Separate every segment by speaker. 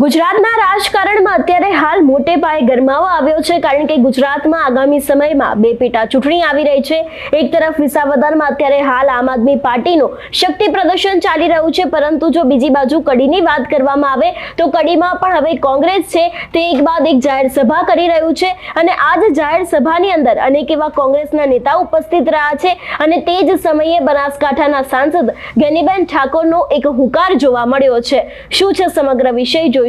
Speaker 1: ગુજરાતના રાજકારણમાં અત્યારે હાલ મોટે પાયે ગરમાવો આવ્યો છે, કારણ કે ગુજરાતમાં આગામી સમયમાં બે પેટા ચૂંટણી આવી રહી છે. એક તરફ વિસાવદરમાં અત્યારે હાલ આમ આદમી પાર્ટીનું શક્તિ પ્રદર્શન ચાલી રહ્યું છે, પરંતુ જો બીજી બાજુ કડીની વાત કરવામાં આવે, તો કડીમાં પણ હવે કોંગ્રેસ છે, તે એક બાદ એક જાહેર સભા કરી રહ્યું છે અને આ જ જાહેર સભાની અંદર અનેક એવા કોંગ્રેસના નેતા ઉપસ્થિત રહ્યા છે અને તે જ સમયે બનાસકાંઠાના સાંસદ ગેનીબેન ઠાકોરનો એક હુંકાર જોવા મળ્યો છે. શું છે સમગ્ર વિષય?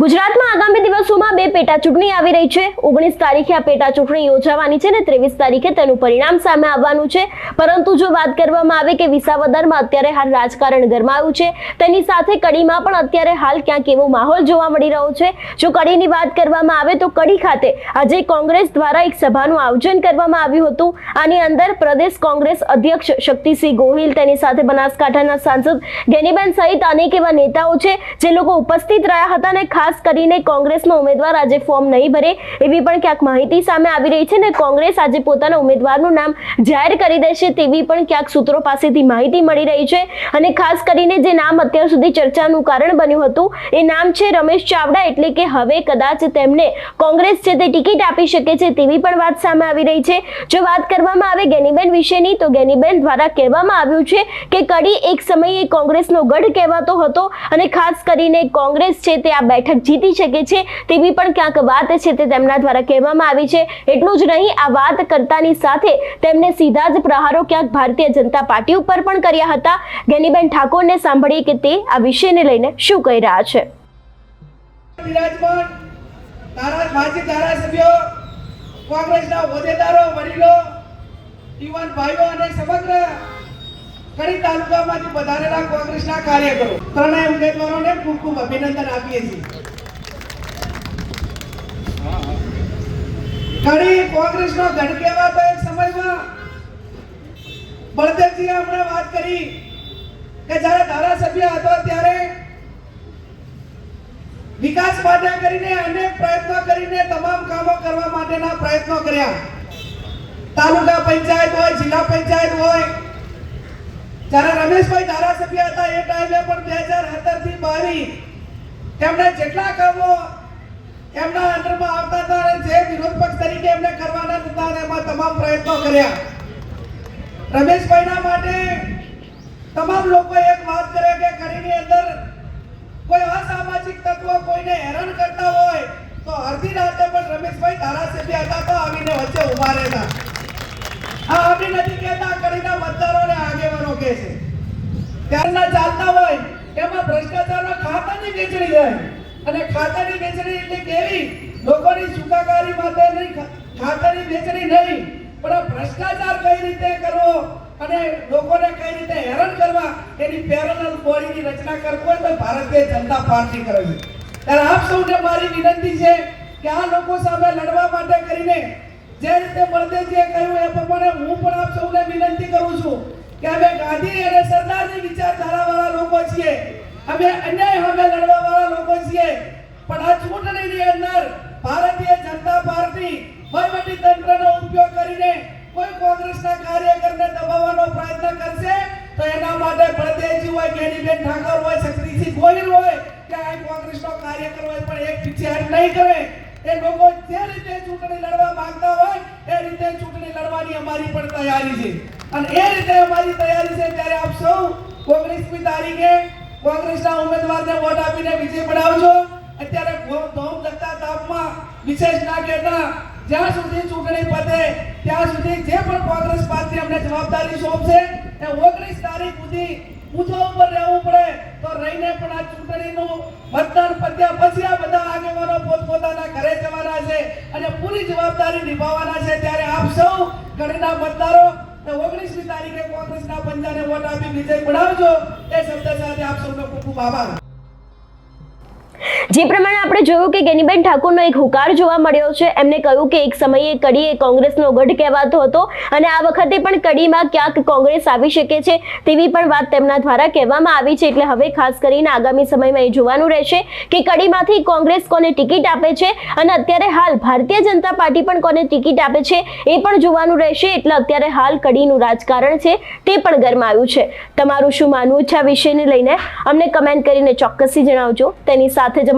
Speaker 1: ગુજરાતમાં આગામી દિવસોમાં બે પેટા ચૂંટણી આવી રહી છે. ઓગણીસ તારીખે આ પેટા ચૂંટણી યોજાવાની છે ને ત્રેવીસ તારીખે તેનું પરિણામ સામે આવવાનું છે. પરંતુ જો વાત કરવામાં આવે કે વિસાવદરમાં અત્યારે હાલ રાજકારણ ગરમાયું છે, તેની સાથે કડીમાં પણ અત્યારે હાલ ક્યાંક એવો માહોલ જોવા મળી રહ્યો છે. જો કડીની વાત કરવામાં આવે તો કડી ખાતે આજે કોંગ્રેસ દ્વારા એક સભાનું આયોજન કરવામાં આવ્યું હતું. આની અંદર પ્રદેશ કોંગ્રેસ અધ્યક્ષ શક્તિસિંહ ગોહિલ, તેની સાથે બનાસકાંઠાના સાંસદ ગેનીબેન સહિત અનેક એવા નેતાઓ છે, જે લોકો ઉપસ્થિત રહ્યા હતા અને ખાસ કરીને કોંગ્રેસનો ઉમેદવાર આજે ફોર્મ નહીં ભરે એવી પણ ક્યાંક માહિતી સામે આવી રહી છે ને કોંગ્રેસ આજે પોતાના ઉમેદવારનું નામ જાહેર કરી દેશે તેવી પણ ક્યાંક સૂત્રો પાસેથી માહિતી મળી રહી છે. અને ખાસ કરીને જે નામ અત્યાર સુધી ચર્ચાનું કારણ બન્યું હતું, એ નામ છે રમેશ ચાવડા એટલે કે હવે કદાચ તેમને કોંગ્રેસ છે તે ટિકિટ આપી શકે છે તેવી પણ વાત સામે આવી રહી છે. જો વાત કરવામાં આવે ગેનીબેન વિશેની, તો ગેનીબેન દ્વારા કહેવામાં આવ્યું છે કે કડી એક સમયે કોંગ્રેસનો ગઢ કહેવાતો હતો અને ખાસ કરીને કોંગ્રેસ છે તે આ બેઠક જીતી શકે છે તેવી પણ ક્યાંક વાત છે તે તેમના દ્વારા કહેવામાં આવી છે. એટલું જ નહીં, આ વાત કરતાની સાથે તેમને સીધા જ પ્રહારો ક્યાંક ભારતીય જનતા પાર્ટી ઉપર પણ કર્યા હતા. ગેનીબેન ઠાકોરને સાંભળીએ કે તે આ વિષયને લઈને શું કહી રહ્યા છે.
Speaker 2: કોંગ્રેસના કાર્યકરો, ત્રણેય ઉમેદવારોને ખૂબ ખૂબ અભિનંદન આપીએ છીએ. કડી કોંગ્રેસનો ગઢ કહેવાતો એક સમયમાં બળદેવજીએ હમણાં વાત કરી કે જ્યારે ધારાસભ્ય હતો ત્યારે વિકાસ માટે કરીને અનેક પ્રયત્નો કરીને તમામ કામો કરવા માટેના પ્રયત્નો કર્યા. તાલુકા પંચાયત હોય, જિલ્લા પંચાયત હોય. જ્યારે રમેશભાઈ ધારાસભ્ય હતા એ ટાઈમે પણ બે હજાર સત્તરથી બાવીસ તેમણે જેટલા કામો એમના અંડરમાં આવતા હતા અને જે વિરોધ પક્ષ તરીકે એમને કરવાના હતા અને એમાં તમામ પ્રયત્નો કર્યા. રમેશભાઈના માટે તમામ લોકો એક વાત કરે કે કડીની અંદર કોઈ અસામાજિક તત્વો કોઈને હેરાન કરતા હોય તો અડધી રાતે પણ રમેશભાઈ ધારાસભ્ય હતા તો આવીને વચ્ચે ઊભા રહેતા. આ આવી નથી કહેતા કડીના મતદારોને આગેવાનો કહે છે. ત્યારના ચાલતા હોય, એમાં ભ્રષ્ટાચારમાં ખાતાની વેચણી થાય અને ખાતરની વેચણી એટલે કેવી લોકોની સુખાકારી માટે નહીં ખાતરની વેચણી નહીં, પણ ભ્રષ્ટાચાર કઈ રીતે કરવો અને લોકોને કઈ રીતે હેરાન કરવા, એની પેરેલલ બોડીની રચના કરવી હોય તો ભારતીય જનતા પાર્ટી કરવી ત્યારે આપ સૌને મારી વિનંતી છે કે આ લોકો સામે લડવા માટે કરીને જે રીતે બળદેવજીએ કહ્યું એ પ્રમાણે હું પણ આપ સૌને વિનંતી કરું છું કે અમે ગાંધી અને સરદારની વિચારધારાવાળા લોકો છીએ. અમે અન્યાય પણ આ ચૂંટણીની અંદર ભારતીય જનતા પાર્ટી વહીવટી તંત્રનો ઉપયોગ કરીને કોઈ કોંગ્રેસના કાર્યકરને દબાવવાનો પ્રયત્ન કરશે, તો એના માટે બળદેવજી હોય કેડીબેન ઠાકોર હોય શક્તિસિંહ ગોહિલ હોય, કે આ કોંગ્રેસનો કાર્યકર હોય, પણ એક પીછેહટ નહીં કરે. એ લોકો જે રીતે ચૂંટણી લડવા માંગતા હોય, એ રીતે ચૂંટણી લડવાની અમારી પણ તૈયારી છે. અને એ રીતે અમારી તૈયારી છે, ત્યારે આપ સૌ ઓગણીસમી તારીખે કોંગ્રેસના ઉમેદવારને વોટ આપીને વિજય બનાવજો અત્યારે ધોમ ધોમ તાપમાં વિશેષ ના કહેતા જ્યાં સુધી ચૂંટણી પતે, ત્યાં સુધી જે પણ કોંગ્રેસ પાર્ટી અમને જવાબદારી સોંપશે, એ ઓગણીસ તારીખ સુધી બૂથો ઉપર રહેવું પડે. તો રહીને પણ આ ચૂંટણીનું મતદાન પત્યા પછી આ બધા આગેવાનો પોતપોતાના ઘરે જવાના છે અને પૂરી જવાબદારી નિભાવવાના છે. ત્યારે આપ સૌ ઘરના મતદારો ઓગણીસમી તારીખે કોંગ્રેસના પંજાને વોટ આપી વિજય બનાવજો. એ શબ્દ સાથે આપ સૌનો ખૂબ ખૂબ આભાર.
Speaker 1: જે પ્રમાણે આપણે જોયું કે ગેનીબેન ઠાકોરનો એક હુકાર જોવા મળ્યો છે. એમને કહ્યું કે એક સમયે કડી એ કોંગ્રેસનો ગઢ કહેવાતો હતો અને આ વખતે પણ કડીમાં ક્યાંક કોંગ્રેસ આવી શકે છે તેવી પણ વાત તેમના દ્વારા કહેવામાં આવી છે. એટલે હવે ખાસ કરીને આગામી સમયમાં એ જોવાનું રહેશે કે કડીમાંથી કોંગ્રેસ કોને ટિકિટ આપે છે અને અત્યારે હાલ ભારતીય જનતા પાર્ટી પણ કોને ટિકિટ આપે છે એ પણ જોવાનું રહેશે. એટલે અત્યારે હાલ કડીનું રાજકારણ છે તે પણ ગરમાયું છે. તમારું શું માનવું છે આ વિષયને લઈને? અમને કમેન્ટ કરીને ચોક્કસથી જણાવજો. તેની સાથે જ